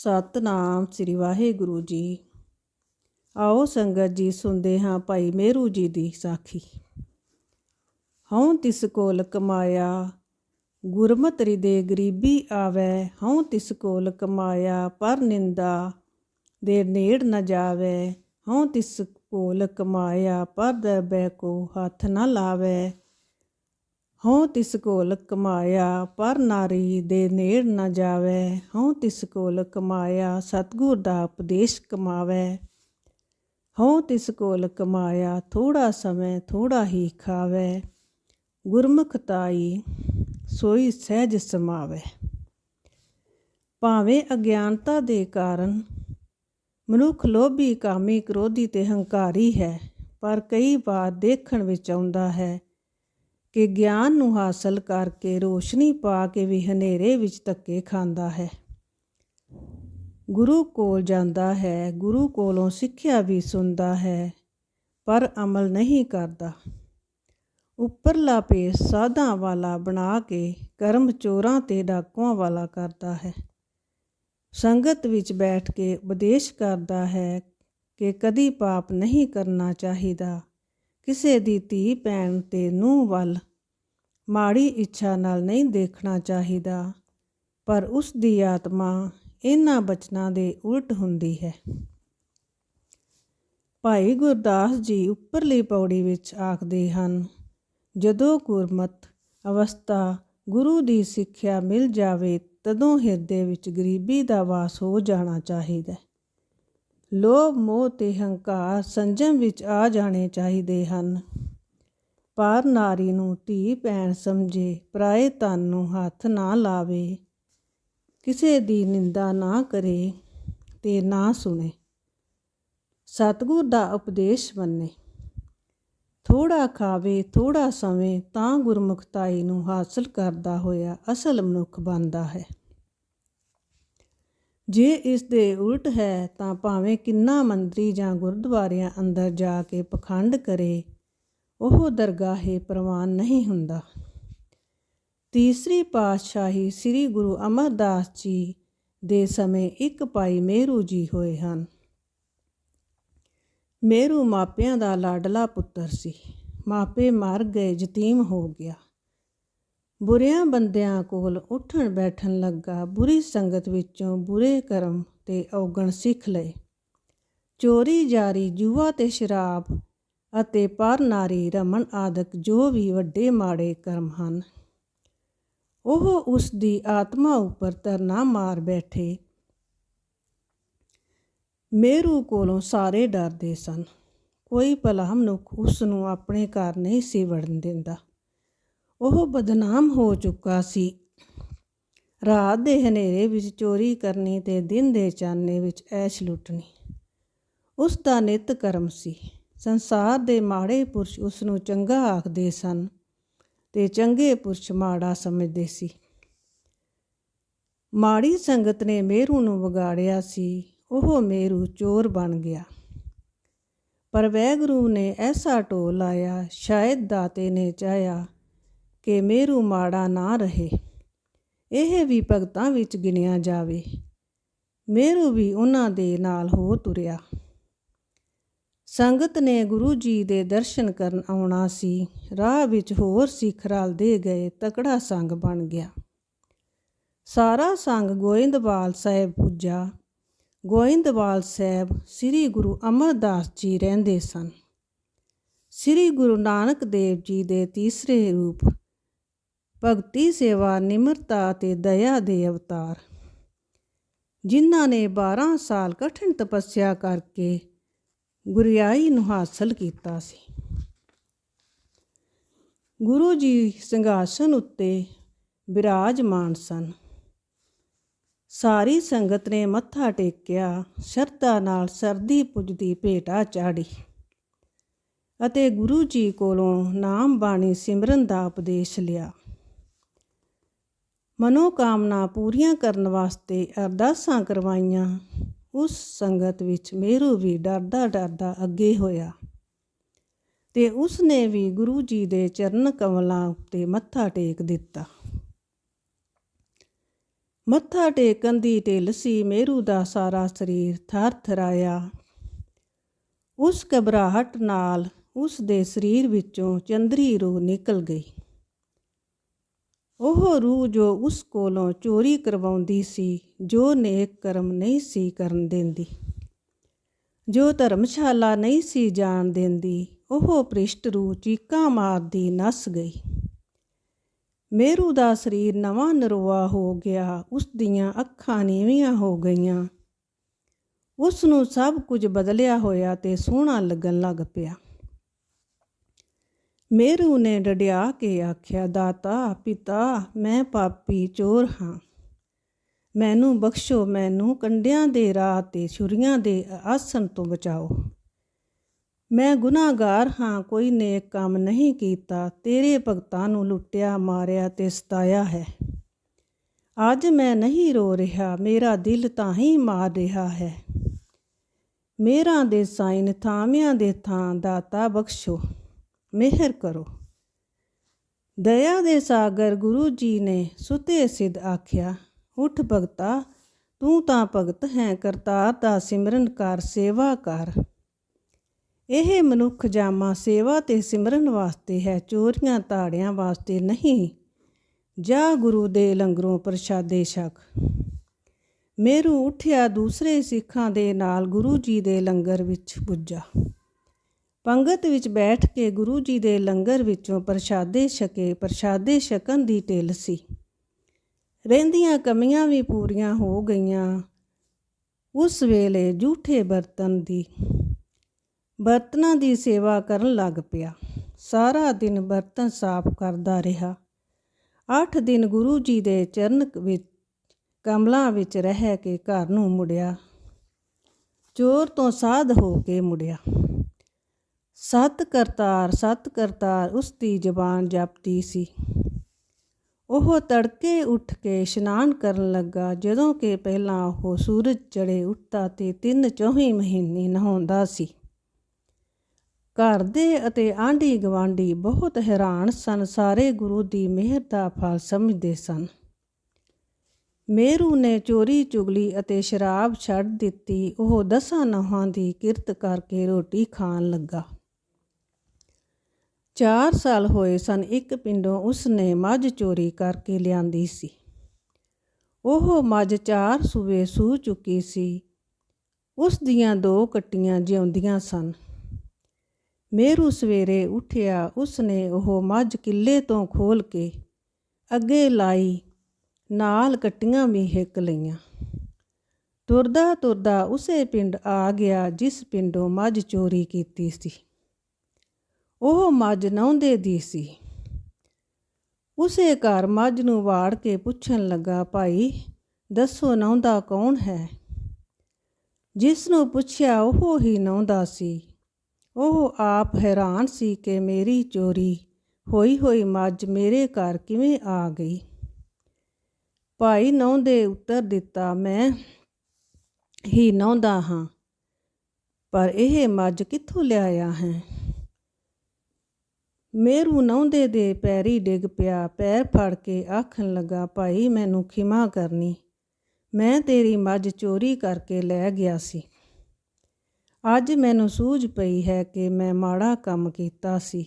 ਸਤਨਾਮ ਸ੍ਰੀ ਵਾਹਿਗੁਰੂ ਜੀ। ਆਓ ਸੰਗਤ ਜੀ, ਸੁਣਦੇ ਹਾਂ ਭਾਈ ਮੇਰੂ ਜੀ ਦੀ ਸਾਖੀ। ਹਉ ਤਿਸ ਕੋਲ ਕਮਾਇਆ, ਗੁਰਮਤਿ ਹਿਰਦੇ ਗਰੀਬੀ ਆਵੈ। ਹਉ ਤਿਸ ਕੋਲ ਕਮਾਇਆ, ਪਰ ਨਿੰਦਾ ਦੇ ਨੇੜ ਨਾ ਜਾਵੇ। ਹਉ ਤਿਸ ਕੋਲ ਕਮਾਇਆ, ਪਰ ਦਰਬੈ ਕੋ ਹੱਥ ਨਾ ਲਾਵੇ। ਹਉ ਤਿਸ ਕੋਲ ਕਮਾਇਆ, ਪਰ ਨਾਰੀ ਦੇ ਨੇੜ ਨਾ ਜਾਵੇ। ਹਉ ਤਿਸ ਕੋਲ ਕਮਾਇਆ, ਸਤਗੁਰ ਦਾ ਉਪਦੇਸ਼ ਕਮਾਵੇ। ਹਉ ਤਿਸ ਕੋਲ ਕਮਾਇਆ ਥੋੜਾ ਸਮੇਂ ਥੋੜਾ ਹੀ ਖਾਵੇ। ਗੁਰਮੁਖ ਤਾਈ, ਸੋਈ ਸਹਿਜ ਸਮਾਵੇ। ਭਾਵੇਂ ਅਗਿਆਨਤਾ ਦੇ ਕਾਰਨ ਮਨੁੱਖ ਲੋਭੀ, ਕਾਮੀ, ਕ੍ਰੋਧੀ ਤੇ ਹੰਕਾਰੀ ਹੈ, ਪਰ ਕਈ ਵਾਰ ਦੇਖਣ ਵਿੱਚ ਆਉਂਦਾ ਹੈ ਕਿ ਗਿਆਨ ਨੂੰ ਹਾਸਲ ਕਰਕੇ ਰੋਸ਼ਨੀ ਪਾ ਕੇ ਵੀ ਹਨੇਰੇ ਵਿੱਚ ਧੱਕੇ ਖਾਂਦਾ ਹੈ। ਗੁਰੂ ਕੋਲ ਜਾਂਦਾ ਹੈ, ਗੁਰੂ ਕੋਲੋਂ ਸਿੱਖਿਆ ਵੀ ਸੁਣਦਾ ਹੈ, ਪਰ ਅਮਲ ਨਹੀਂ ਕਰਦਾ। ਉੱਪਰਲਾ ਪੇ ਸਾਧਾਂ ਵਾਲਾ ਬਣਾ ਕੇ ਕਰਮ ਚੋਰਾਂ ਤੇ ਡਾਕੂਆਂ ਵਾਲਾ ਕਰਦਾ ਹੈ। ਸੰਗਤ ਵਿੱਚ ਬੈਠ ਕੇ ਉਪਦੇਸ਼ ਕਰਦਾ ਹੈ ਕਿ ਕਦੀ ਪਾਪ ਨਹੀਂ ਕਰਨਾ ਚਾਹੀਦਾ। ਕਿਸੇ ਦੀ ਧੀ ਭੈਣ ਤੇ ਨੂੰਹ ਵੱਲ ਮਾੜੀ ਇੱਛਾ ਨਾਲ ਨਹੀਂ ਦੇਖਣਾ ਚਾਹੀਦਾ, ਪਰ ਉਸ ਦੀ ਆਤਮਾ ਇਹਨਾਂ ਬਚਨਾਂ ਦੇ ਉਲਟ ਹੁੰਦੀ ਹੈ। ਭਾਈ ਗੁਰਦਾਸ ਜੀ ਉੱਪਰਲੀ ਪੌੜੀ ਵਿੱਚ ਆਖਦੇ ਹਨ, ਜਦੋਂ ਗੁਰਮਤ ਅਵਸਥਾ ਗੁਰੂ ਦੀ ਸਿੱਖਿਆ ਮਿਲ ਜਾਵੇ, ਤਦੋਂ ਹਿਰਦੇ ਵਿੱਚ ਗਰੀਬੀ ਦਾ ਵਾਸ ਹੋ ਜਾਣਾ ਚਾਹੀਦਾ ਲੋਭ, ਮੋਹ ਤੇ ਹੰਕਾਰ ਸੰਜਮ ਵਿੱਚ ਆ ਜਾਣੇ ਚਾਹੀਦੇ ਹਨ। ਪਰ ਨਾਰੀ ਨੂੰ ਧੀ ਭੈਣ ਸਮਝੇ, ਪਰਾਏ ਤਨ ਨੂੰ ਹੱਥ ਨਾ ਲਾਵੇ। ਕਿਸੇ ਦੀ ਨਿੰਦਾ ਨਾ ਕਰੇ ਤੇ ਨਾ ਸੁਣੇ। ਸਤਗੁਰ ਦਾ ਉਪਦੇਸ਼ ਮੰਨੇ। ਥੋੜਾ ਖਾਵੇ ਥੋੜਾ ਸਮੇਂ ਤਾਂ ਗੁਰਮੁਖਤਾਈ ਨੂੰ ਹਾਸਲ ਕਰਦਾ ਹੋਇਆ ਅਸਲ ਮਨੁੱਖ ਬਣਦਾ ਹੈ। ਜੇ ਇਸ ਦੇ ਉਲਟ ਹੈ ਤਾਂ ਭਾਵੇਂ ਕਿੰਨਾ ਮੰਤਰੀ ਜਾਂ ਗੁਰਦੁਆਰਿਆਂ ਅੰਦਰ ਜਾ ਕੇ ਪਖੰਡ ਕਰੇ, ਉਹ ਦਰਗਾਹੇ ਪ੍ਰਵਾਨ ਨਹੀਂ ਹੁੰਦਾ। ਤੀਸਰੀ ਪਾਤਸ਼ਾਹੀ ਸ੍ਰੀ ਗੁਰੂ ਅਮਰਦਾਸ ਜੀ ਦੇ ਸਮੇਂ ਇੱਕ ਭਾਈ ਮੇਰੂ ਜੀ ਹੋਏ ਹਨ। ਮੇਰੂ ਮਾਪਿਆਂ ਦਾ ਲਾਡਲਾ ਪੁੱਤਰ ਸੀ। ਮਾਪੇ ਮਰ ਗਏ, ਯਤੀਮ ਹੋ ਗਿਆ। ਬੁਰਿਆਂ ਬੰਦਿਆਂ ਕੋਲ ਉੱਠਣ ਬੈਠਣ ਲੱਗਾ, ਬੁਰੀ ਸੰਗਤ ਵਿੱਚੋਂ ਬੁਰੇ ਕਰਮ ਤੇ ਔਗਣ ਸਿੱਖ ਲਏ। ਚੋਰੀ ਜਾਰੀ ਜੂਆ ਤੇ ਸ਼ਰਾਬ ਅਤੇ ਪਰ ਨਾਰੀ ਰਮਨ ਆਦਿਕ ਜੋ ਵੀ ਵੱਡੇ ਮਾੜੇ ਕਰਮ ਹਨ। ਉਹ ਉਸ ਦੀ ਆਤਮਾ ਉੱਪਰ ਤਰਨਾ ਮਾਰ ਬੈਠੇ, ਮੇਰੂ ਕੋਲੋਂ ਸਾਰੇ ਡਰਦੇ ਸਨ। ਕੋਈ ਭਲਾ ਮਨੁੱਖ ਉਸ ਨੂੰ ਆਪਣੇ ਘਰ ਨਹੀਂ ਸੀ ਵੜਨ ਦਿੰਦਾ। ਉਹ ਬਦਨਾਮ ਹੋ ਚੁੱਕਾ ਸੀ। ਰਾਤ ਦੇ ਹਨੇਰੇ ਵਿੱਚ ਚੋਰੀ ਕਰਨੀ ਤੇ ਦਿਨ ਦੇ ਚਾਨਣੇ ਵਿੱਚ ਐਸ਼ ਲੁੱਟਣੀ, ਉਸ ਦਾ ਨਿਤ ਕਰਮ ਸੀ। ਸੰਸਾਰ ਦੇ ਮਾੜੇ ਪੁਰਸ਼ ਉਸ ਨੂੰ ਚੰਗਾ ਆਖਦੇ ਸਨ ਤੇ ਚੰਗੇ ਪੁਰਸ਼ ਮਾੜਾ ਸਮਝਦੇ ਸੀ। ਮਾੜੀ ਸੰਗਤ ਨੇ ਮੇਰੂ ਨੂੰ ਵਿਗਾੜਿਆ ਸੀ, ਉਹ ਮੇਰੂ ਚੋਰ ਬਣ ਗਿਆ। ਪਰ ਵੈਗਰੂ ਨੇ ਐਸਾ ਢੋ ਲਾਇਆ, ਸ਼ਾਇਦ ਦਾਤੇ ਨੇ ਚਾਹਿਆ ਕਿ ਮੇਰੂ ਮਾੜਾ ਨਾ ਰਹੇ। ਇਹ ਵੀ ਭਗਤਾਂ ਵਿੱਚ ਗਿਣਿਆ ਜਾਵੇ। ਮੇਰੂ ਵੀ ਉਹਨਾਂ ਦੇ ਨਾਲ ਹੋ ਤੁਰਿਆ। ਸੰਗਤ ਨੇ ਗੁਰੂ ਜੀ ਦੇ ਦਰਸ਼ਨ ਕਰਨ ਆਉਣਾ ਸੀ। ਰਾਹ ਵਿੱਚ ਹੋਰ ਸਿੱਖ ਰਲਦੇ ਗਏ, ਤਕੜਾ ਸੰਗ ਬਣ ਗਿਆ। ਸਾਰਾ ਸੰਗ ਗੋਇੰਦਵਾਲ ਸਾਹਿਬ ਪੁੱਜਾ। ਗੋਇੰਦਵਾਲ ਸਾਹਿਬ ਸ੍ਰੀ ਗੁਰੂ ਅਮਰਦਾਸ ਜੀ ਰਹਿੰਦੇ ਸਨ। ਸ੍ਰੀ ਗੁਰੂ ਨਾਨਕ ਦੇਵ ਜੀ ਦੇ ਤੀਸਰੇ ਰੂਪ ਭਗਤੀ, ਸੇਵਾ, ਨਿਮਰਤਾ ਅਤੇ ਦਇਆ ਦੇ ਅਵਤਾਰ। ਜਿਨ੍ਹਾਂ ਨੇ 12 ਸਾਲ ਕਠਿਨ ਤਪੱਸਿਆ ਕਰਕੇ ਗੁਰਿਆਈ ਨੂੰ ਹਾਸਲ ਕੀਤਾ ਸੀ। ਗੁਰੂ ਜੀ ਸੰਘਾਸਨ ਉੱਤੇ ਬਿਰਾਜਮਾਨ ਸਨ। ਸਾਰੀ ਸੰਗਤ ਨੇ ਮੱਥਾ ਟੇਕਿਆ, ਸ਼ਰਧਾ ਨਾਲ ਸਰਦੀ ਪੁੱਜਦੀ ਭੇਟਾ ਚਾੜੀ ਅਤੇ ਗੁਰੂ ਜੀ ਕੋਲੋਂ ਨਾਮ ਬਾਣੀ ਸਿਮਰਨ ਦਾ ਉਪਦੇਸ਼ ਲਿਆ। ਮਨੋਕਾਮਨਾ ਪੂਰੀਆਂ ਕਰਨ ਵਾਸਤੇ ਅਰਦਾਸਾਂ ਕਰਵਾਈਆਂ। ਉਸ ਸੰਗਤ ਵਿੱਚ ਮੇਰੂ ਵੀ ਡਰਦਾ ਡਰਦਾ ਅੱਗੇ ਹੋਇਆ ਤੇ ਉਸ ਨੇ ਵੀ ਗੁਰੂ ਜੀ ਦੇ ਚਰਨ ਕਮਲਾਂ ਉੱਤੇ ਮੱਥਾ ਟੇਕ ਦਿੱਤਾ। ਮੱਥਾ ਟੇਕਣ ਦੀ ਢਿੱਲ ਸੀ ਮੇਰੂ ਦਾ ਸਾਰਾ ਸਰੀਰ ਥਰ ਥਰਾਇਆ ਉਸ ਘਬਰਾਹਟ ਨਾਲ ਉਸ ਦੇ ਸਰੀਰ ਵਿੱਚੋਂ ਚੰਦਰੀ ਰੂਹ ਨਿਕਲ ਗਈ। ਉਹ ਰੂਹ ਜੋ ਉਸ ਕੋਲੋਂ ਚੋਰੀ ਕਰਵਾਉਂਦੀ ਸੀ, ਜੋ ਨੇਕ ਕਰਮ ਨਹੀਂ ਸੀ ਕਰਨ ਦਿੰਦੀ। ਜੋ ਧਰਮਸ਼ਾਲਾ ਨਹੀਂ ਸੀ ਜਾਣ ਦਿੰਦੀ, ਉਹ ਪ੍ਰਿਸ਼ਟ ਰੂਹ ਚੀਕਾਂ ਮਾਰਦੀ ਨਸ ਗਈ। ਮੇਰੂ ਦਾ ਸਰੀਰ ਨਵਾਂ ਨਰਵਾ ਹੋ ਗਿਆ, ਉਸ ਦੀਆਂ ਅੱਖਾਂ ਨੀਵੀਆਂ ਹੋ ਗਈਆਂ। ਉਸ ਨੂੰ ਸਭ ਕੁਝ ਬਦਲਿਆ ਹੋਇਆ ਤੇ ਸੋਹਣਾ ਲੱਗਣ ਲੱਗ ਪਿਆ। ਮੇਰੂ ਨੇ ਡਡਿਆ ਕੇ ਆਖਿਆ, ਦਾਤਾ, ਪਿਤਾ, ਮੈਂ ਪਾਪੀ ਚੋਰ ਹਾਂ। ਮੈਨੂੰ ਬਖਸ਼ੋ, ਮੈਨੂੰ ਕੰਡਿਆਂ ਦੇ ਰਾਹ ਤੇ, ਛੁਰੀਆਂ ਦੇ ਆਸਣ ਤੋਂ ਬਚਾਓ। ਮੈਂ ਗੁਨਾਹਗਾਰ ਹਾਂ, ਕੋਈ ਨੇਕ ਕੰਮ ਨਹੀਂ ਕੀਤਾ। ਤੇਰੇ ਭਗਤਾਂ ਨੂੰ ਲੁੱਟਿਆ, ਮਾਰਿਆ ਤੇ ਸਤਾਇਆ ਹੈ। ਅੱਜ ਮੈਂ ਨਹੀਂ ਰੋ ਰਿਹਾ, ਮੇਰਾ ਦਿਲ ਤਾਂ ਹੀ ਮਾਰ ਰਿਹਾ ਹੈ। ਮੇਰਾ ਦੇ ਸਾਈਨ ਥਾਵਿਆਂ ਦੇ ਥਾਂ, ਦਾਤਾ ਬਖਸ਼ੋ। ਮਿਹਰ ਕਰੋ। ਦਇਆ ਦੇ ਸਾਗਰ ਗੁਰੂ ਜੀ ਨੇ ਸੁਤੇ ਸਿਧ ਆਖਿਆ, ਉਠ ਭਗਤਾ, ਤੂੰ ਤਾਂ ਭਗਤ ਹੈ, ਕਰਤਾਰ ਦਾ ਸਿਮਰਨ ਕਰ, ਸੇਵਾ ਕਰ। ਇਹ ਮਨੁੱਖ ਜਾਮਾ ਸੇਵਾ ਤੇ ਸਿਮਰਨ ਵਾਸਤੇ ਹੈ, ਚੋਰੀਆਂ ਤਾੜਿਆਂ ਵਾਸਤੇ ਨਹੀਂ। ਜਾ ਗੁਰੂ ਦੇ ਲੰਗਰੋਂ ਪ੍ਰਸ਼ਾਦੇ ਛਕ। ਮੇਰੂ ਉਠਿਆ ਦੂਸਰੇ ਸਿੱਖਾਂ ਦੇ ਨਾਲ ਗੁਰੂ ਜੀ ਦੇ ਲੰਗਰ ਵਿੱਚ ਪੁੱਜਾ। ਪੰਗਤ ਵਿੱਚ ਬੈਠ ਕੇ ਗੁਰੂ ਜੀ ਦੇ ਲੰਗਰ ਵਿੱਚੋਂ ਪ੍ਰਸ਼ਾਦੇ ਛਕੇ, ਪ੍ਰਸ਼ਾਦੇ ਛਕਣ ਦੀ ਢਿੱਲ ਸੀ। ਰਹਿੰਦੀਆਂ ਕਮੀਆਂ ਵੀ ਪੂਰੀਆਂ ਹੋ ਗਈਆਂ। ਉਸ ਵੇਲੇ ਝੂਠੇ ਬਰਤਨ ਦੀ, ਬਰਤਨਾਂ ਦੀ ਸੇਵਾ ਕਰਨ ਲੱਗ ਪਿਆ। ਸਾਰਾ ਦਿਨ ਬਰਤਨ ਸਾਫ਼ ਕਰਦਾ ਰਿਹਾ। 8 ਦਿਨ ਗੁਰੂ ਜੀ ਦੇ ਚਰਨ ਵਿੱਚ, ਕਮਲਾਂ ਵਿੱਚ ਰਹਿ ਕੇ ਘਰ ਨੂੰ ਮੁੜਿਆ। ਚੋਰ ਤੋਂ ਸਾਧ ਹੋ ਕੇ ਮੁੜਿਆ। ਸਤ ਕਰਤਾਰ ਸਤ ਕਰਤਾਰ, ਉਸ ਦੀ ਜ਼ਬਾਨ ਜਪਦੀ ਸੀ। ਉਹ ਤੜਕੇ ਉੱਠ ਕੇ ਇਸ਼ਨਾਨ ਕਰਨ ਲੱਗਾ, ਜਦੋਂ ਕਿ ਪਹਿਲਾਂ ਉਹ ਸੂਰਜ ਚੜੇ ਉੱਠਦਾ ਤੇ ਤਿੰਨ ਚੌਹੀ ਮਹੀਨੇ ਨਹਾਉਂਦਾ ਸੀ। ਘਰ ਦੇ ਅਤੇ ਆਂਢੀ ਗਵਾਂਢੀ ਬਹੁਤ ਹੈਰਾਨ ਸਨ, ਸਾਰੇ ਗੁਰੂ ਦੀ ਮਿਹਰ ਦਾ ਫਲ ਸਮਝਦੇ ਸਨ। ਮੇਰੂ ਨੇ ਚੋਰੀ, ਚੁਗਲੀ ਅਤੇ ਸ਼ਰਾਬ ਛੱਡ ਦਿੱਤੀ, ਉਹ ਦਸਾਂ ਨਹਾਂ ਦੀ ਕਿਰਤ ਕਰਕੇ ਰੋਟੀ ਖਾਣ ਲੱਗਾ। 4 ਸਾਲ ਹੋਏ ਸਨ, ਇੱਕ ਪਿੰਡੋਂ ਉਸ ਨੇ ਮੱਝ ਚੋਰੀ ਕਰਕੇ ਲਿਆਂਦੀ ਸੀ। ਉਹ ਮੱਝ ਚਾਰ ਸੂਵੇ ਸੂ ਚੁੱਕੀ ਸੀ। ਉਸ ਦੀਆਂ ਦੋ ਕੱਟੀਆਂ ਜਿਉਂਦੀਆਂ ਸਨ। ਮੇਰੂ ਸਵੇਰੇ ਉੱਠਿਆ ਉਸ ਨੇ ਉਹ ਮੱਝ ਕਿੱਲੇ ਤੋਂ ਖੋਲ ਕੇ ਅੱਗੇ ਲਾਈ, ਨਾਲ ਕੱਟੀਆਂ ਵੀ ਹਿੱਕ ਲਈਆਂ। ਤੁਰਦਾ ਤੁਰਦਾ ਉਸੇ ਪਿੰਡ ਆ ਗਿਆ, ਜਿਸ ਪਿੰਡੋਂ ਮੱਝ ਚੋਰੀ ਕੀਤੀ ਸੀ। ਉਹ ਮੱਝ ਨਹੁੰਦੇ ਦੀ ਸੀ। ਉਸੇ ਘਰ ਮੱਝ ਨੂੰ ਵਾੜ ਕੇ ਪੁੱਛਣ ਲੱਗਾ, ਭਾਈ, ਦੱਸੋ ਨਹੁੰਦਾ ਕੌਣ ਹੈ? ਜਿਸ ਨੂੰ ਪੁੱਛਿਆ, ਉਹ ਹੀ ਨਹੁੰਦਾ ਸੀ। ਉਹ ਆਪ ਹੈਰਾਨ ਸੀ ਕਿ ਮੇਰੀ ਚੋਰੀ ਹੋਈ ਹੋਈ ਮੱਝ ਮੇਰੇ ਘਰ ਕਿਵੇਂ ਆ ਗਈ। ਭਾਈ ਨੌਂਦੇ ਉੱਤਰ ਦਿੱਤਾ, ਮੈਂ ਹੀ ਨੌਂਦਾ ਹਾਂ, ਪਰ ਇਹ ਮੱਝ ਕਿੱਥੋਂ ਲਿਆਇਆ ਹੈ? ਮੇਰੂ ਨੌਂਦੇ ਦੇ ਪੈਰੀ ਡਿੱਗ ਪਿਆ, ਪੈਰ ਫੜ ਕੇ ਆਖਣ ਲੱਗਾ, ਭਾਈ, ਮੈਨੂੰ ਖਿਮਾ ਕਰਨੀ। ਮੈਂ ਤੇਰੀ ਮੱਝ ਚੋਰੀ ਕਰਕੇ ਲੈ ਗਿਆ ਸੀ। ਅੱਜ ਮੈਨੂੰ ਸੂਝ ਪਈ ਹੈ ਕਿ ਮੈਂ ਮਾੜਾ ਕੰਮ ਕੀਤਾ ਸੀ।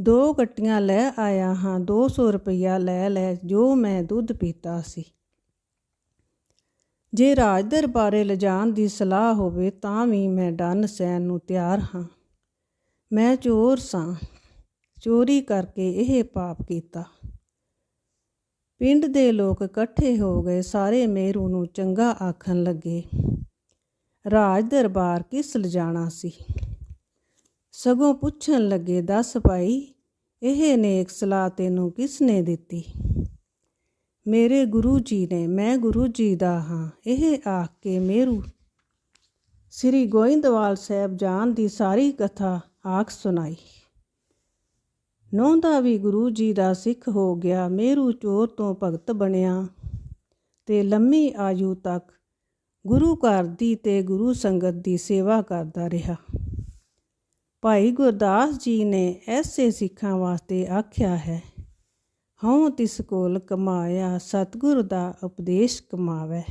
ਦੋ ਗੱਟੀਆਂ ਲੈ ਆਇਆ ਹਾਂ 200 ਰੁਪਇਆ ਲੈ ਲੈ, ਜੋ ਮੈਂ ਦੁੱਧ ਪੀਤਾ ਸੀ। ਜੇ ਰਾਜ ਦਰਬਾਰੇ ਲਿਜਾਣ ਦੀ ਸਲਾਹ ਹੋਵੇ, ਤਾਂ ਵੀ ਮੈਂ ਡੰਨ ਸੈਨ ਨੂੰ ਤਿਆਰ ਹਾਂ। ਮੈਂ ਚੋਰ ਸਾਂ। ਚੋਰੀ ਕਰਕੇ ਇਹ ਪਾਪ ਕੀਤਾ। ਪਿੰਡ ਦੇ ਲੋਕ ਇਕੱਠੇ ਹੋ ਗਏ। ਸਾਰੇ ਮੇਰੂ ਨੂੰ ਚੰਗਾ ਆਖਣ ਲੱਗੇ। ਰਾਜ ਦਰਬਾਰ ਕਿਸ ਲਿਜਾਣਾ ਸੀ? ਸਗੋਂ ਪੁੱਛਣ ਲੱਗੇ, ਦੱਸ ਭਾਈ, ਇਹ ਨੇਕ ਸਲਾਹ ਤੈਨੂੰ ਕਿਸ ਨੇ ਦਿੱਤੀ? ਮੇਰੇ ਗੁਰੂ ਜੀ ਨੇ, ਮੈਂ ਗੁਰੂ ਜੀ ਦਾ ਹਾਂ। ਇਹ ਆਖ ਕੇ ਮੇਰੂ ਸ੍ਰੀ ਗੋਇੰਦਵਾਲ ਸਾਹਿਬ ਜਾਨ ਦੀ ਸਾਰੀ ਕਥਾ ਆਖ ਸੁਣਾਈ। ਨੌਂਦਾ ਵੀ ਗੁਰੂ ਜੀ ਦਾ ਸਿੱਖ ਹੋ ਗਿਆ, ਮੇਰੂ ਚੋਰ ਤੋਂ ਭਗਤ ਬਣਿਆ। ਤੇ ਲੰਮੀ ਆਯੂ ਤੱਕ ਗੁਰੂ ਘਰ ਦੀ ਤੇ ਗੁਰੂ ਸੰਗਤ ਦੀ ਸੇਵਾ ਕਰਦਾ ਰਿਹਾ। ਭਾਈ ਗੁਰਦਾਸ ਜੀ ਨੇ ਐਸੇ ਸਿੱਖਾਂ ਵਾਸਤੇ ਆਖਿਆ ਹੈ, ਹਉ ਤਿਸ ਕੋਲ ਕਮਾਇਆ, ਸਤਿਗੁਰ ਦਾ ਉਪਦੇਸ਼ ਕਮਾਵੇ।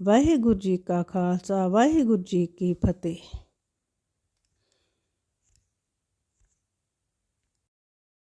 ਵਾਹਿਗੁਰੂ ਜੀ ਕਾ ਖਾਲਸਾ, ਵਾਹਿਗੁਰੂ ਜੀ ਕੀ ਫਤਿਹ।